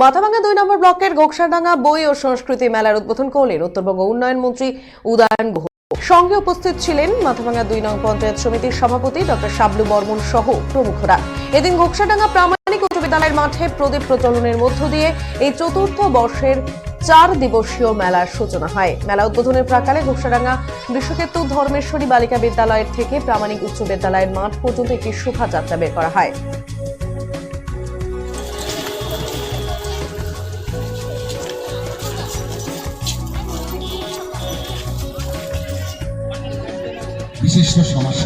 মাথাভাঙ্গা দুই নম্বর ব্লকের গোকসাডাঙ্গা বই ও সংস্কৃতি মেলার উদ্বোধন করলেন উত্তরবঙ্গ উন্নয়ন মন্ত্রী উদয়ন গুহ। সঙ্গে উপস্থিত ছিলেন মাথাভাঙ্গা দুই নং পঞ্চায়েত সমিতির সভাপতি ডক্টর শাবলু বর্মন সহ প্রমুখরা। এদিন ঘোকসাডাঙ্গা প্রামাণিক উচ্চ বিদ্যালয়ের মাঠে প্রদীপ প্রচলনের মধ্য দিয়ে এই চতুর্থ বর্ষের চার দিবসীয় মেলার সূচনা হয়। মেলা উদ্বোধনের প্রাকালে ঘোকসাডাঙ্গা বিশ্বক্ষেত্র ধর্মেশ্বরী বালিকা বিদ্যালয়ের থেকে প্রামাণিক উচ্চ বিদ্যালয়ের মাঠ পর্যন্ত একটি শোভাযাত্রা বের করা হয়।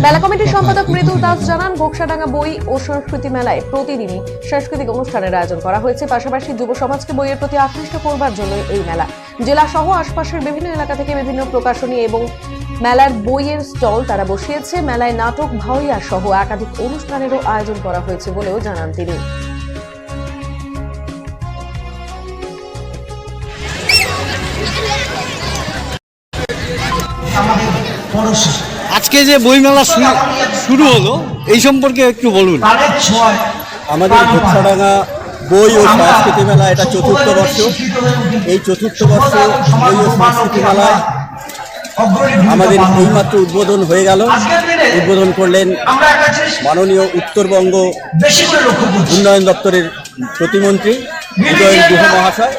মেলা কমিটির সম্পাদক মৃদুল দাস জানান ঘোকসাডাঙ্গা বই ও সংস্কৃতি মেলায় প্রতিদিনই সাংস্কৃতিক অনুষ্ঠানের আয়োজন করা হয়েছে। পাশাপাশি যুব সমাজকে বইয়ের প্রতি আকৃষ্ট করবার জন্য এই মেলা। জেলা সহ আশপাশের বিভিন্ন এলাকা থেকে বিভিন্ন প্রকাশনী এবং মেলার বইয়ের স্টল তারা বসিয়েছে। মেলায় নাটক ভাওয়াইয়া সহ একাধিক অনুষ্ঠানেরও আয়োজন করা হয়েছে বলেও জানান তিনি। আমাদের পড়োশি আজকে যে বইমেলা শুরু- শুরু হলো এই সম্পর্কে একটু বলুন। আমাদের ঘোকসাডাঙ্গা বই ও সংস্কৃতি মেলা এটা চতুর্থ বর্ষ। এই চতুর্থ বর্ষ বই ও সংস্কৃতি মেলায় আমাদের এইমাত্র উদ্বোধন হয়ে গেল। উদ্বোধন করলেন মাননীয় উত্তরবঙ্গ উন্নয়ন দপ্তরের প্রতিমন্ত্রী উদয়ন গুহ মহাশয়।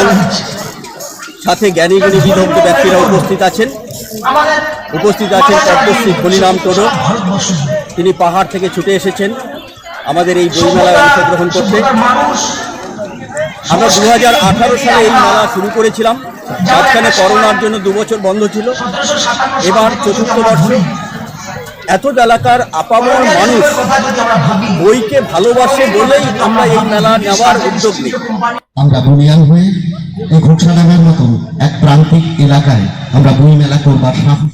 এবং। সাথে জ্ঞানী গুণী বিদগ্ধ ব্যক্তিরা উপস্থিত আছেন। উপস্থিত আছেন পদ্মশ্রী ফণিরাম টোডো। তিনি পাহাড় থেকে ছুটে এসেছেন আমাদের এই বইমেলায় অংশগ্রহণ করতে। আমরা দু হাজার আঠারো সালে এই মেলা শুরু করেছিলাম। মাঝখানে করোনার জন্য দু বছর বন্ধ ছিল। এবার চতুর্থ বর্ষ। এত এলাকার আপামর মানুষ বইকে ভালোবাসে বলেই আমরা এই মেলা নেওয়ার উদ্যোগ নিই। আমরা বুনিয়াল হয়ে এই ঘোষণাগার মতন এক প্রান্তিক এলাকায় আমরা বই মেলা করবার সাহস